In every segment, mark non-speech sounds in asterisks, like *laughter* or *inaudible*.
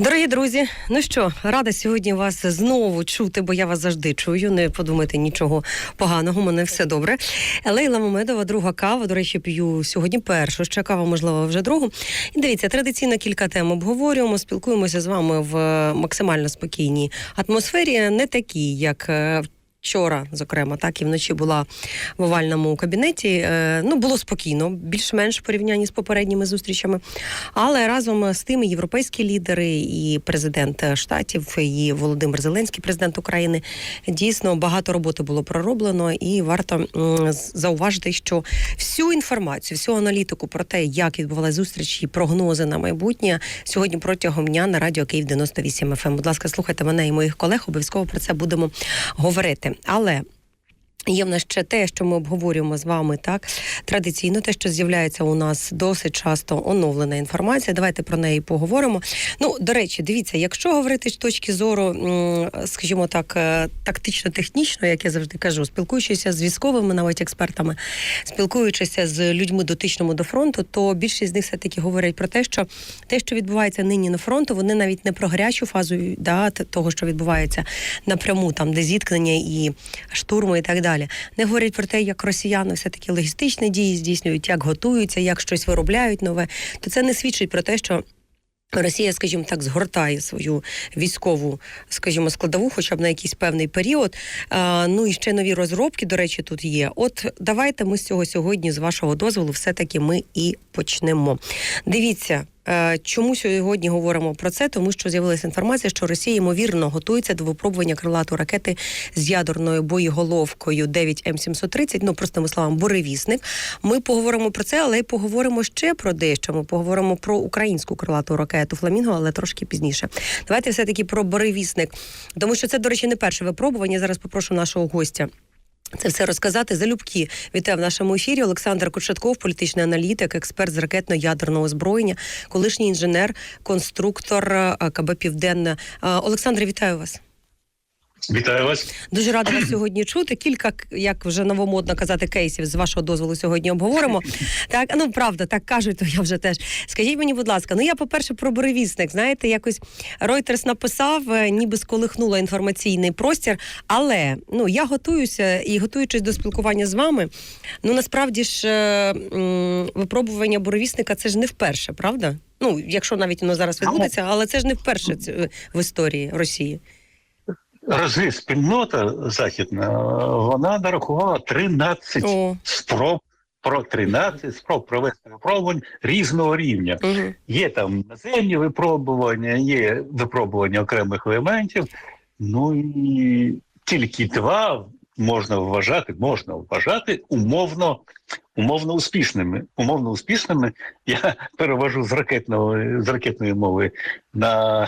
Дорогі друзі, ну що, рада сьогодні вас знову чути, бо я вас завжди чую. Не подумайте нічого поганого, мене все добре. Лейла Мамедова, друга кава. До речі, п'ю сьогодні першу, ще кава, можливо, вже другу. І дивіться, традиційно кілька тем обговорюємо, спілкуємося з вами в максимально спокійній атмосфері, не такій, як. Вчора, зокрема, так і вночі була в овальному кабінеті. Е, Ну було спокійно, більш-менш порівнянні з попередніми зустрічами. Але разом з тим і європейські лідери, і президент штатів, і Володимир Зеленський, президент України, дійсно багато роботи було пророблено, і варто зауважити, що всю інформацію, всю аналітику про те, як відбувалася зустріч і прогнози на майбутнє сьогодні протягом дня на радіо Київ 98 FM. Будь ласка, слухайте мене і моїх колег. Обов'язково про це будемо говорити. Але Є в нас ще те, що ми обговорюємо з вами так традиційно, те, що з'являється у нас досить часто оновлена інформація. Давайте про неї поговоримо. Ну, до речі, дивіться, якщо говорити з точки зору, скажімо так, е, тактично-технічно, як я завжди кажу, спілкуючися з військовими, навіть експертами, спілкуючися з людьми дотичними до фронту, то більшість з них все таки говорять про те, що те, що відбувається нині на фронту, вони навіть не про гарячу фазу да, того, що відбувається напряму, там де зіткнення і штурми, і так далі. Не говорять про те, як росіяни все таки логістичні дії здійснюють, як готуються, як щось виробляють нове. То це не свідчить про те, що. Росія, скажімо так, згортає свою військову, скажімо, складову, хоча б на якийсь певний період. Ну і ще нові розробки, до речі, тут є. От давайте ми з цього сьогодні, з вашого дозволу, все-таки ми і почнемо. Дивіться. Е, Чому сьогодні говоримо про це? Тому що з'явилася інформація, що Росія ймовірно готується до випробування крилатої ракети з ядерною боєголовкою 9 М 730 Ну простими словами, буревісник. Ми поговоримо про це, але й поговоримо ще про дещо. Ми поговоримо про українську крилату ракету Фламінго, але трошки пізніше. Давайте все таки про буревісник, тому що це, до речі, не перше випробування. Зараз попрошу нашого гостя. Це все розказати залюбки. Вітаю в нашому ефірі. Олександр Кочетков, політичний аналітик, експерт з ракетно-ядерного озброєння, колишній інженер, конструктор е, КБ Південне. Е, Олександре, вітаю вас. Вітаю вас. Дуже рада вас сьогодні чути. Кілька, як вже новомодно казати, кейсів з вашого дозволу сьогодні обговоримо. *laughs* Так, ну правда, так кажуть, то я вже теж. Скажіть мені, будь ласка, ну я, по-перше, про буревісник. Знаєте, якось Reuters написав, е, ніби сколихнула інформаційний простір. Але ну я готуюся і готуючись до спілкування з вами, ну насправді ж е, м, випробування буревісника це ж не вперше, правда? Ну, якщо навіть воно зараз відбудеться, але це ж не вперше в історії Росії. Рази спільнота західна вона нарахувала 13 О. спроб про 13 спроб провести випробувань різного рівня. Угу. Є там наземні випробування, є випробування окремих елементів. Ну і тільки два можна вважати, можна вважати умовно, умовно успішними. Умовно успішними я перевожу з ракетного з ракетної мови на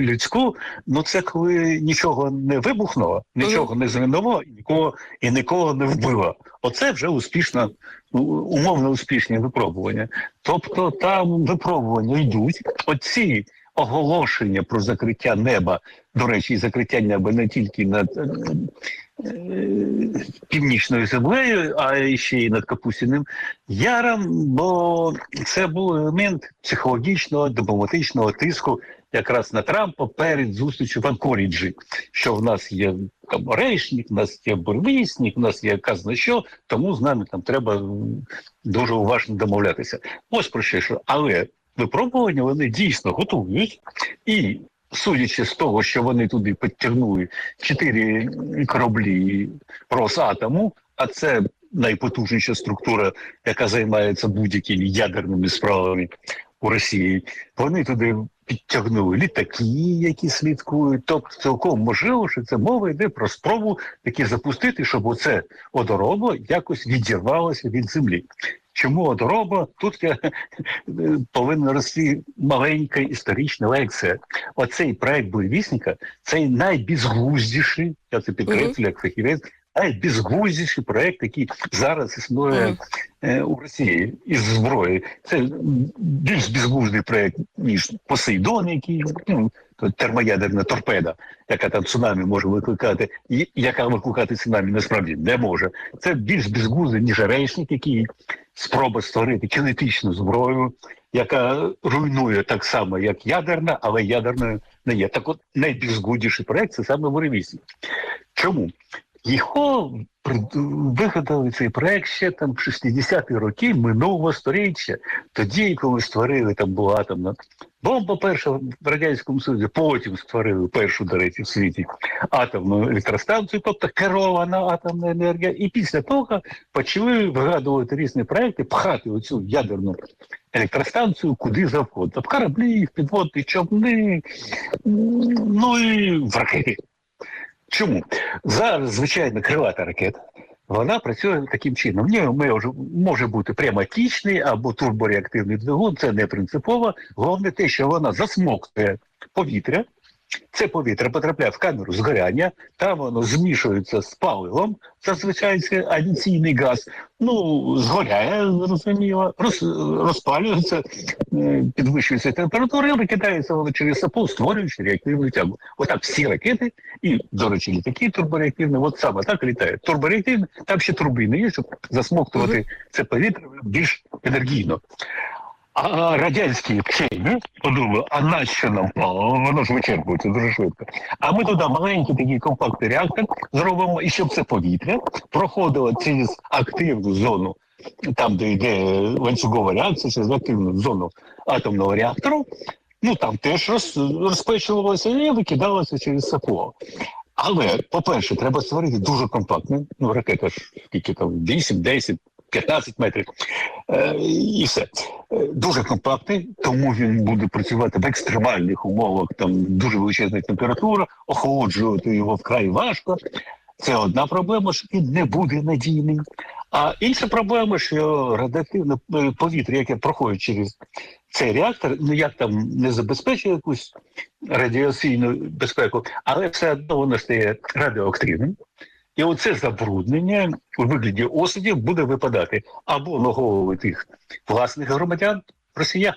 людську. Ну це коли нічого не вибухнуло, нічого не зруйнувало і нікого і нікого не вбило. Оце вже успішно, умовно успішні випробування. Тобто там випробування йдуть. Оці оголошення про закриття неба, до речі, закриття неба не тільки над північною землею, а ще й над Капусіним Яром, бо це був елемент психологічного дипломатичного тиску якраз на Трампа перед зустрічю в Анкоріджі, що в нас є там орешник, в нас є бурвісник, в нас є казна що, тому з нами там треба дуже уважно домовлятися. Ось про що. Але випробування вони дійсно готують і. Судячи з того, що вони туди підтягнули чотири кораблі Росатому, а це найпотужніша структура, яка займається будь-якими ядерними справами у Росії. Вони туди підтягнули літаки, які слідкують. Тобто, цілком можливо, що це мова йде про спробу таки запустити, щоб оце одоробо якось відірвалося від землі. Чому одороба? Тут я *laughs* повинна рости маленька історична лекція. Оцей проект буревісника цей найбезглуздіший, я це підкреслю як фахівець, найбезглуздіший проект, який зараз існує е, у Росії із зброї. Це більш безглуздий проект, ніж Посейдон, який ну, термоядерна торпеда, яка там цунамі може викликати, і яка викликати цунамі насправді не може. Це більш безглуздий, ніж Рейшник, який спроба створити кинетичну зброю, яка руйнує так само, як ядерна, але ядерною не є. Так от найбезглуздіший проект це саме Буревісник. Чому? Його вигадали цей проект ще там в 60-ті роки минулого сторіччя. Тоді, коли створили там була атомна бомба перша в радянському Союзі, потім створили першу, до речі, в світі атомну електростанцію, тобто керована атомна енергія. І після того почали вигадувати різні проекти, пхати оцю ядерну електростанцію куди завгодно. В кораблі, в підводні човни, ну і в ракети. Чому? Зараз, звичайно, крилата ракета. Вона працює таким чином. В ній може, може бути пневматичний або турбореактивний двигун, це не принципово. Головне те, що вона засмоктує повітря. Це повітря потрапляє в камеру згоряння, там воно змішується з паливом, зазвичай це авіаційний газ. Ну, згоряє, зрозуміло, роз, розпалюється, е, підвищується температура і викидається воно через сапу, створюючи реактивну тягу. Отак всі ракети, і, до речі, літаки турбореактивні, от саме так літають. Турбореактивні, там ще турбіни є, щоб засмоктувати це повітря більш енергійно. А радянські вчені подумали, а нащо нам паливо? Воно ж вичерпується дуже швидко. А ми туди маленький такий компактний реактор зробимо, і щоб це повітря проходило через активну зону, там, де йде ланцюгова реакція, через активну зону атомного реактору. Ну там теж роз, розпечувалося і викидалося через САПО. Але, по-перше, треба створити дуже компактний, ну, ракета ж скільки там 8, 10, 15 метрів. Е, і все. Е, Дуже компактний, тому він буде працювати в екстремальних умовах, там дуже величезна температура, охолоджувати його вкрай важко. Це одна проблема, що він не буде надійним. А інша проблема, що радіоактивне е, повітря, яке проходить через цей реактор, ну як там не забезпечує якусь радіаційну безпеку, але все одно воно стає радіоактивним. І оце забруднення у вигляді осадів буде випадати або на голови тих власних громадян, росіян,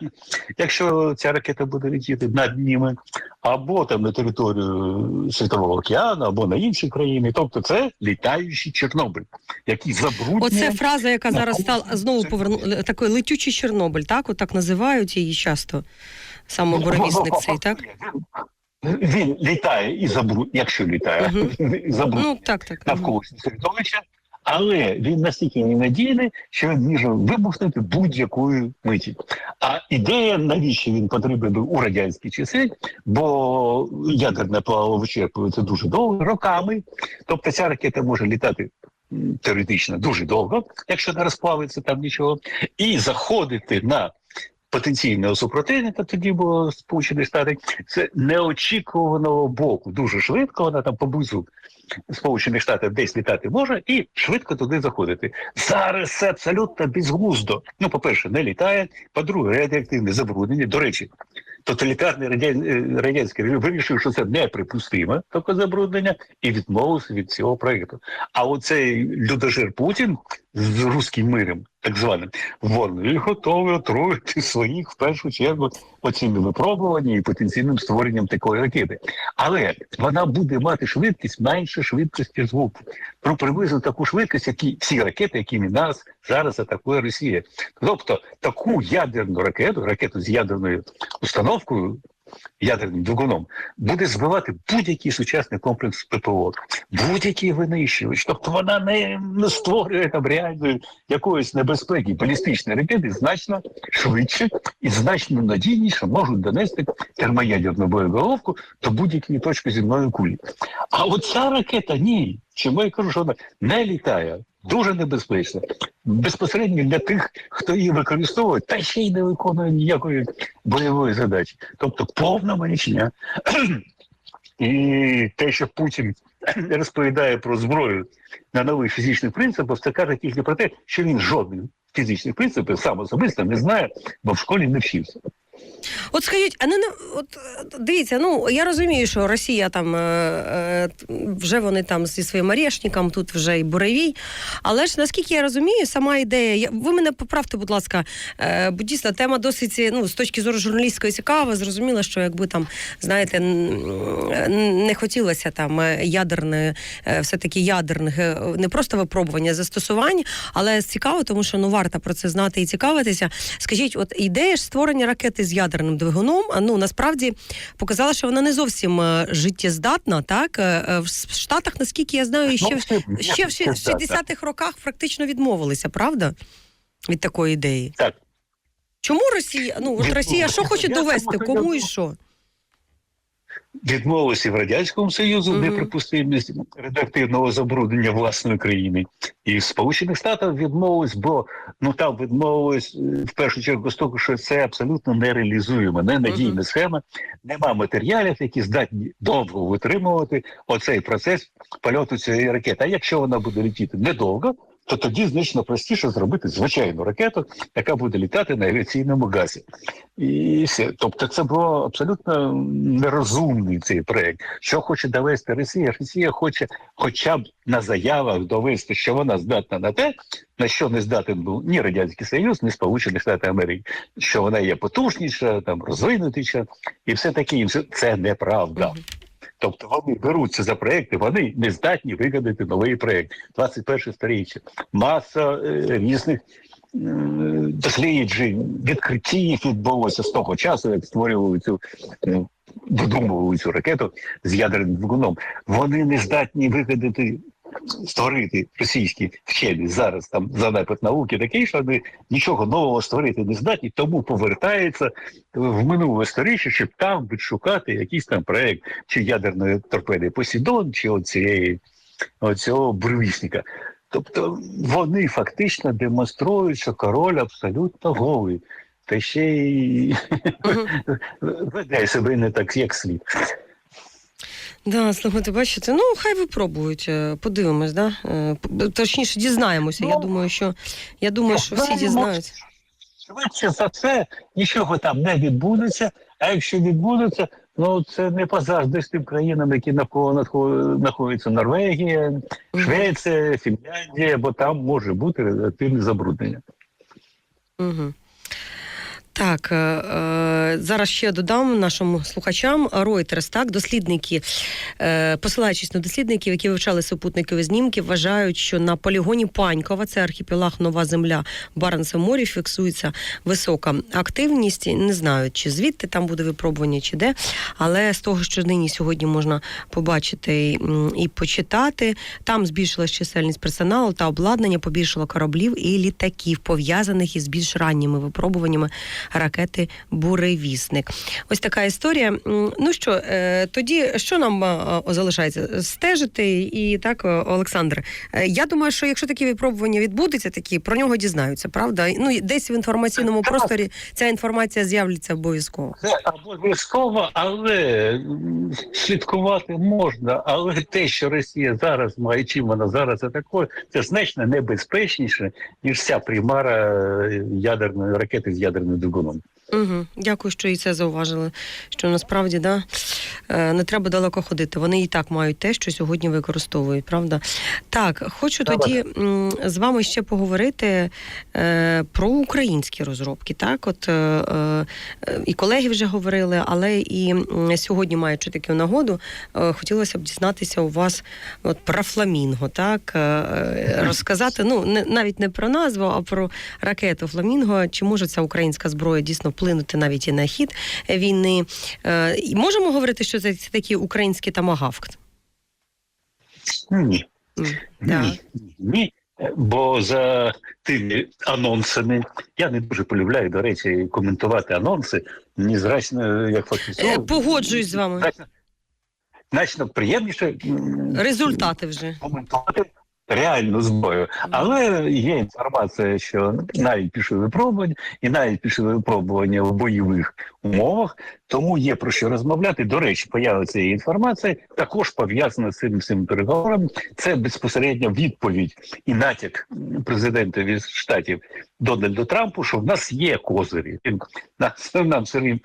якщо ця ракета буде летіти над ними, або там на територію Світового океану, або на інші країни. Тобто це літаючий Чорнобиль, який забруднює. Оце фраза, яка зараз стала знову поверну такий летючий Чорнобиль, так? От так називають її часто. Ну, цей, так? Він, літає і забруднює, якщо літає, забруднює. Ну так, так. навколишнє середовище, але він настільки ненадійний, що він може вибухнути будь-якої миті. А ідея, навіщо він потрібен був у радянські часи, бо ядерне паливо вичерпується дуже довго, роками. Тобто ця ракета може літати. Теоретично дуже довго, якщо не розплавиться там нічого, і заходити на потенційного супротивника, тоді було Сполучені Штати, це неочікуваного боку. Дуже швидко вона там поблизу Сполучених Штатів десь літати може і швидко туди заходити. Зараз це абсолютно безглуздо. Ну, по-перше, не літає. По-друге, радіоактивне забруднення. До речі, тоталітарний е, радянський режим вирішив, що це неприпустиме таке забруднення, і відмовився від цього проєкту. А оцей людожир Путін з руським миром, так званим, вони готові отруїти своїх в першу чергу оцінними випробуваннями і потенційним створенням такої ракети. Але вона буде мати швидкість менше швидкості звуку. Про приблизно таку швидкість, які всі ракети, якими нас зараз атакує Росія. Тобто таку ядерну ракету, ракету з ядерною установкою. Ядерним двигуном буде збивати будь-який сучасний комплекс ППО, будь-який винищувач. Тобто вона не, не створює там реальної якоїсь небезпеки. Балістичні ракети значно швидше і значно надійніше можуть донести термоядерну боєголовку до будь-якої точки земної кулі. А от ця ракета ні. Чому я кажу, що вона не літає? Дуже небезпечна. Безпосередньо для тих, хто її використовує, та ще й не виконує ніякої бойової задачі. Тобто повна маячня. І те, що Путін розповідає про зброю на нових фізичних принципах, це каже тільки про те, що він жодних фізичних принципів сам особисто не знає, бо в школі не вчився. От скажіть, а не от дивіться, ну я розумію, що Росія там е, е, вже вони там зі своїм орешником, тут вже і буревій. Але ж наскільки я розумію, сама ідея, ви мене поправте, будь ласка, е, бо дійсно тема досить ну, з точки зору журналістської цікава. Зрозуміло, що якби там, знаєте, не хотілося там ядерне, е, все-таки ядерних, не просто випробування, застосувань, але цікаво, тому що ну варто про це знати і цікавитися. Скажіть, от ідея ж створення ракети з ядерним двигуном, ну насправді показала, що вона не зовсім е, життєздатна. Так Е, е, в Штатах, наскільки я знаю, ще, в- Ну, ще в 60-х роках практично відмовилися, правда? Від такої ідеї. Так. Чому Росія? Ну от Росія що хоче довести? Кому і що? Відмовилися в радянському союзу Мгм. неприпустимість радіоактивного забруднення власної країни, і в Сполучених Штатах відмовились, бо ну там відмовились е, в першу чергу з того, що це абсолютно нереалізуємо, ненадійна Мгм. схема. Нема матеріалів, які здатні довго витримувати оцей процес польоту цієї ракети. А якщо вона буде летіти недовго, то тоді значно простіше зробити звичайну ракету, яка буде літати на авіаційному газі. І все. Тобто, це було абсолютно нерозумний цей проект. Що хоче довести Росія? Росія хоче, хоча б на заявах довести, що вона здатна на те, на що не здатен був ні радянський Союз, ні Сполучені Штати Америки, що вона є потужніша, там розвинутіша, і все таке інше. Це неправда. Тобто вони беруться за проекти, вони не здатні вигадати новий проект. 21 сторіччя. Маса е, різних е, досліджень, відкриттів відбулося з того часу, як створювали цю е, додумували цю ракету з ядерним двигуном. Вони не здатні вигадати. Створити російські вчені зараз там занепад науки такий, що вони нічого нового створити не здатні, тому повертаються в минуле сторіччя, щоб там відшукати якийсь там проект чи ядерної торпеди Посідон, чи оцієї оцього буревісника. Тобто вони фактично демонструють, що король абсолютно голий, та ще й *laughs* веде себе не так, як слід. Да, слухайте, бачите, ну хай випробують. е, Подивимось, да? Е, Точніше, дізнаємося. Я Ну, думаю, що я думаю, що всі дізнаються. Швидше за це нічого там не відбудеться. А якщо відбудеться, ну це не позавжди з тим країнам, які навколо знаходяться Норвегія, Швеція, Фінляндія, бо там може бути радіоактивне забруднення. Угу. Так, е, е, зараз ще додам нашим слухачам Reuters, так, дослідники, е, посилаючись на дослідників, які вивчали супутникові знімки, вважають, що на полігоні Панькова, це архіпелаг Нова Земля в Баренцевому морі, фіксується висока активність. Не знаю, чи звідти там буде випробування, чи де. Але з того, що нині сьогодні можна побачити і почитати, там збільшилась чисельність персоналу та обладнання, побільшало кораблів і літаків, пов'язаних із більш ранніми випробуваннями ракети Буревісник. Ось така історія. Ну що, е, тоді що нам е, залишається? Стежити і так, е, Олександр. Я думаю, що якщо такі випробування відбудуться, такі про нього дізнаються, правда? Ну десь в інформаційному просторі ця інформація з'являться обов'язково. Це обов'язково, але слідкувати можна. Але те, що Росія зараз має, чим вона зараз атакує, це значно небезпечніше, ніж вся примара ядерної ракети з ядерним двигуном. Угу. Дякую, що і це зауважили. Що насправді да, е, не треба далеко ходити. Вони і так мають те, що сьогодні використовують, правда? Так, хочу Давай. тоді з вами ще поговорити е, про українські розробки. Так, от е, е, і колеги вже говорили, але і сьогодні, маючи таку нагоду, е, хотілося б дізнатися у вас от, про фламінго, так е, е, розказати, ну не навіть не про назву, а про ракету Фламінго. Чи може ця українська зброя дійсно вплинути навіть і на хід війни? Е, можемо говорити, що це такий український тамагавк? Ні. Ні, ні. Е, Бо за тими анонсами я не дуже полюбляю, до речі, коментувати анонси. Мені зрачно, як фахівцю. Е, Погоджуюсь з вами. Значно приємніше Результати вже. коментувати реальну зброю. Але є інформація, що навіть пішли випробування, і навіть пішли випробування в бойових умовах, тому є про що розмовляти. До речі, поява цієї інформації також пов'язана з цим цим переговором. Це безпосередньо відповідь і натяк президента від штатів Дональду Трампу, що в нас є козирі. Він нам все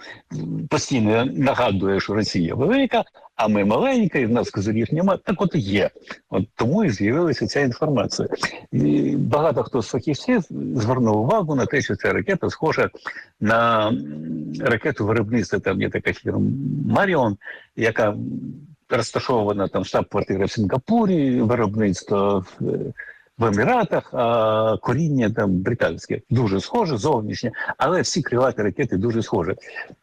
постійно нагадує, що Росія велика, а ми маленька, і в нас козирів немає. Так от є. От тому і з'явилася ця інформація. І багато хто з фахівців звернув увагу на те, що ця ракета схожа на ракету виробництва. Там є така фірма Маріон, яка розташована там штаб-квартира в Сінгапурі, виробництво в, в Еміратах, а коріння там британське дуже схоже, зовнішнє, але всі крилаті ракети дуже схожі.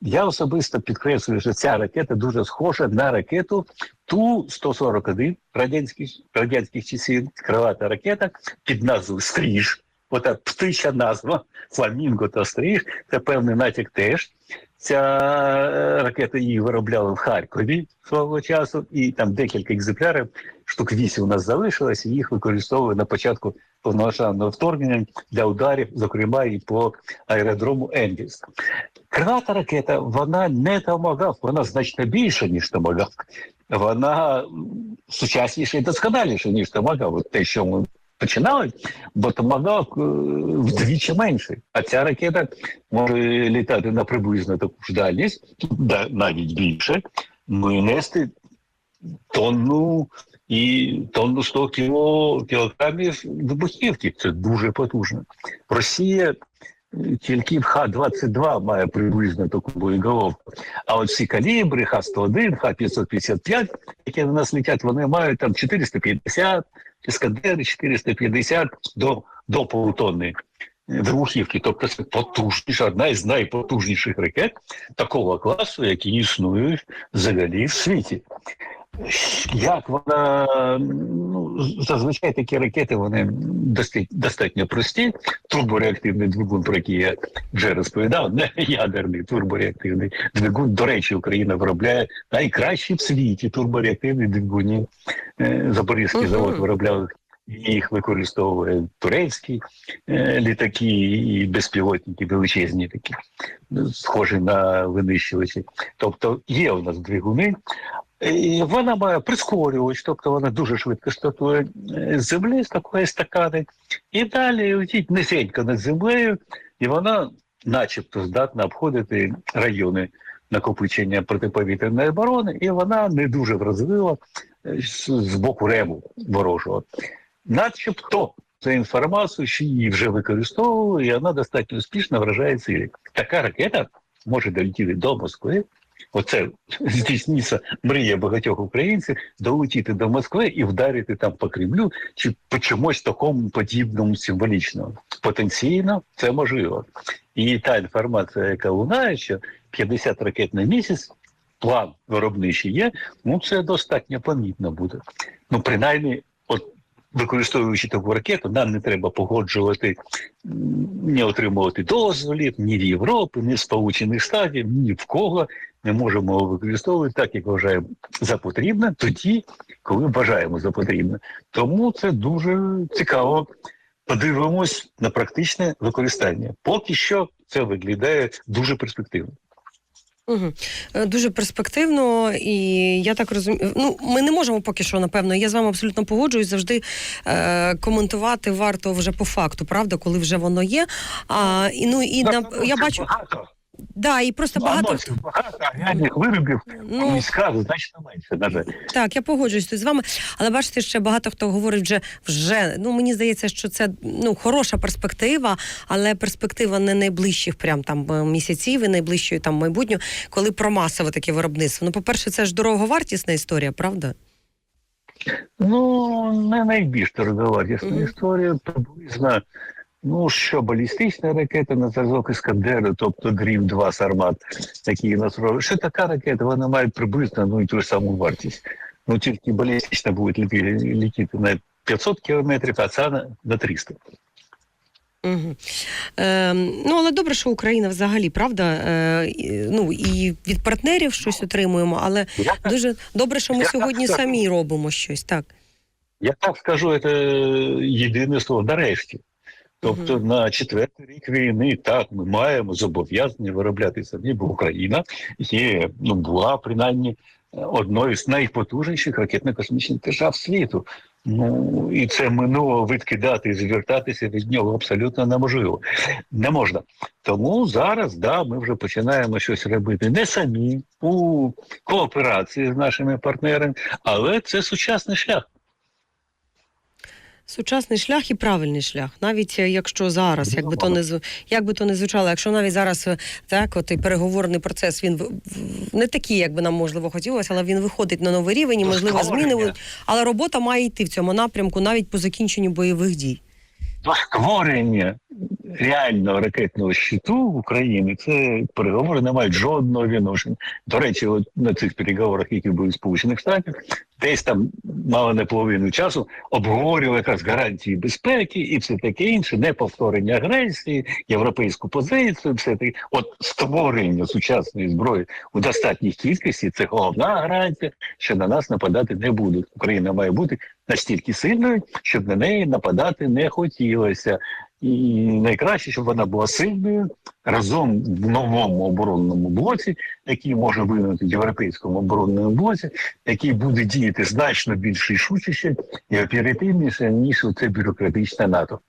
Я особисто підкреслюю, що ця ракета дуже схожа на ракету Ту-141 радянських, радянських часів, крилата ракета під назвою Стріж. Ота птича назва Фламінго та Стріж, це певний натяк теж. Ця е, ракета її виробляли в Харкові свого часу, і там декілька екземплярів, штук вісім у нас залишилось, і їх використовували на початку повномасштабного вторгнення для ударів, зокрема і по аеродрому Енгельс. Крилата ракета, вона не томагавк, вона значно більша, ніж томагавк. Вона сучасніша і досконаліша, ніж томагавк. От те, що ми починали, бо томагавк е, вдвічі менший. А ця ракета може літати на приблизно таку ж дальність, да, навіть більше, ну і нести тонну і тонну 100 кіло, кілограмів вибухівки. Це дуже потужно. Росія е, тільки в Х-22 має приблизно таку боєголовку. А от всі калібри, Х-101, Х-555, які на нас летять, вони мають там 450, Іскандери 450 до, до полутонни вибухівки. Тобто це потужніша, одна із найпотужніших ракет такого класу, які існують взагалі в світі. Як вона ну зазвичай такі ракети вони достатньо, достатньо прості. Турбореактивний двигун, про який я вже розповідав, не ядерний турбореактивний двигун. До речі, Україна виробляє найкращі в світі турбореактивні двигуни. Е, Запорізький завод виробляв. Їх використовує турецькі е, літаки і безпілотники величезні такі, схожі на винищувачі. Тобто є у нас двигуни, і вона має прискорювач, тобто вона дуже швидко стартує е, землі з такої естакади, і далі летить низенько над землею, і вона, начебто, здатна обходити райони накопичення протиповітряної оборони, і вона не дуже вразлива е, з, боку ребу ворожого. Начебто, це інформацію, що її вже використовували, і вона достатньо успішно вражає цілі. Така ракета може долетіти до Москви. Оце *laughs* здійсниться мрія багатьох українців долетіти до Москви і вдарити там по Кремлю чи по чомусь такому подібному символічному. Потенційно це можливо. І та інформація, яка лунає, що 50 ракет на місяць, план виробничий є, ну це достатньо помітно буде. Ну, принаймні, от використовуючи таку ракету, нам не треба погоджувати, не отримувати дозволів ні в Європи, ні в Сполучених Штатів, ні в кого. Ми можемо використовувати так, як вважаємо за потрібне, тоді, коли вважаємо за потрібне. Тому це дуже цікаво. Подивимось на практичне використання. Поки що це виглядає дуже перспективно. Угу. Дуже перспективно, і я так розумію. Ну, ми не можемо поки що, напевно. Я з вами абсолютно погоджуюсь. Завжди е, коментувати варто вже по факту, правда, коли вже воно є. А і ну і на я бачу, багато. Да, і просто багато Анонсів багато, а реальних виробів ну міська значно менше. На жаль. так, я погоджуюсь тут з вами. Але бачите, ще багато хто говорить вже вже. Ну мені здається, що це ну хороша перспектива, але перспектива не найближчих прям там е, місяців і найближчої там майбутнього, коли про масове таке виробництво. Ну, по-перше, це ж дороговартісна історія, правда? Ну, не найбільш дороговартісна Мгм. історія, приблизно. Ну, що балістична ракета на зразок Іскандеру, тобто Грім 2 Сармат, який нас. Що така ракета, вона має приблизно ну, і ту ж саму вартість. Ну, тільки балістична буде летіти, летіти на 500 кілометрів, а ця на, на 300. Угу. Е, ну, але добре, що Україна взагалі, правда, е, ну і від партнерів щось отримуємо, але Я дуже добре, що ми Я сьогодні самі робимо щось. Так. Я так скажу, це єдине слово нарешті. Тобто на четвертий рік війни так ми маємо зобов'язання виробляти самі, бо Україна є ну була принаймні одною з найпотужніших ракетно-космічних держав світу. Ну і це минуло відкидати і звертатися від нього абсолютно неможливо. Не можна. Тому зараз да, ми вже починаємо щось робити не самі у кооперації з нашими партнерами, але це сучасний шлях. Сучасний шлях і правильний шлях, навіть е, якщо зараз, як би то не як би то не звучало, якщо навіть зараз е, так, от і переговорний процес він не такий, як би нам можливо хотілося, але він виходить на новий рівень, і можливо зміни. Але робота має йти в цьому напрямку навіть по закінченню бойових дій. створення реального ракетного щиту України це переговори не мають жодного відношення. До речі, от на цих переговорах, які були в Сполучених Штатах, десь там мало не половину часу обговорювали якраз гарантії безпеки і все таке інше, не повторення агресії, європейську позицію, все таке. От створення сучасної зброї у достатній кількості це головна гарантія, що на нас нападати не будуть. Україна має бути настільки сильною, щоб на неї нападати не хотілося. І найкраще, щоб вона була сильною разом в новому оборонному блоці, який може винути в європейському оборонному блоці, який буде діяти значно більш рішучіше і оперативніше, ніж у це бюрократичне НАТО.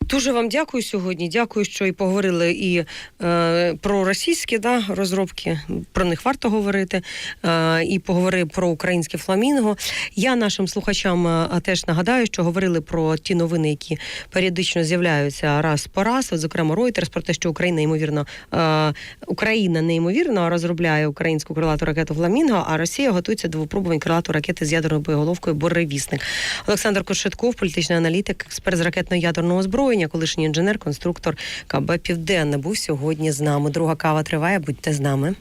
Дуже вам дякую сьогодні. Дякую, що і поговорили і е, про російські да, розробки. Про них варто говорити. Е, і поговорили про українське фламінго. Я нашим слухачам е, теж нагадаю, що говорили про ті новини, які періодично з'являються раз по раз. От, зокрема, Reuters, про те, що Україна ймовірно е, Україна неймовірно розробляє українську крилату ракету Фламінго, а Росія готується до випробувань крилату ракети з ядерною боєголовкою Боревісник. Олександр Кошетков, політичний аналітик, експерт з ракетно-ядерного озброєння, колишній інженер, конструктор КБ Південне, був сьогодні з нами. Друга кава триває. Будьте з нами.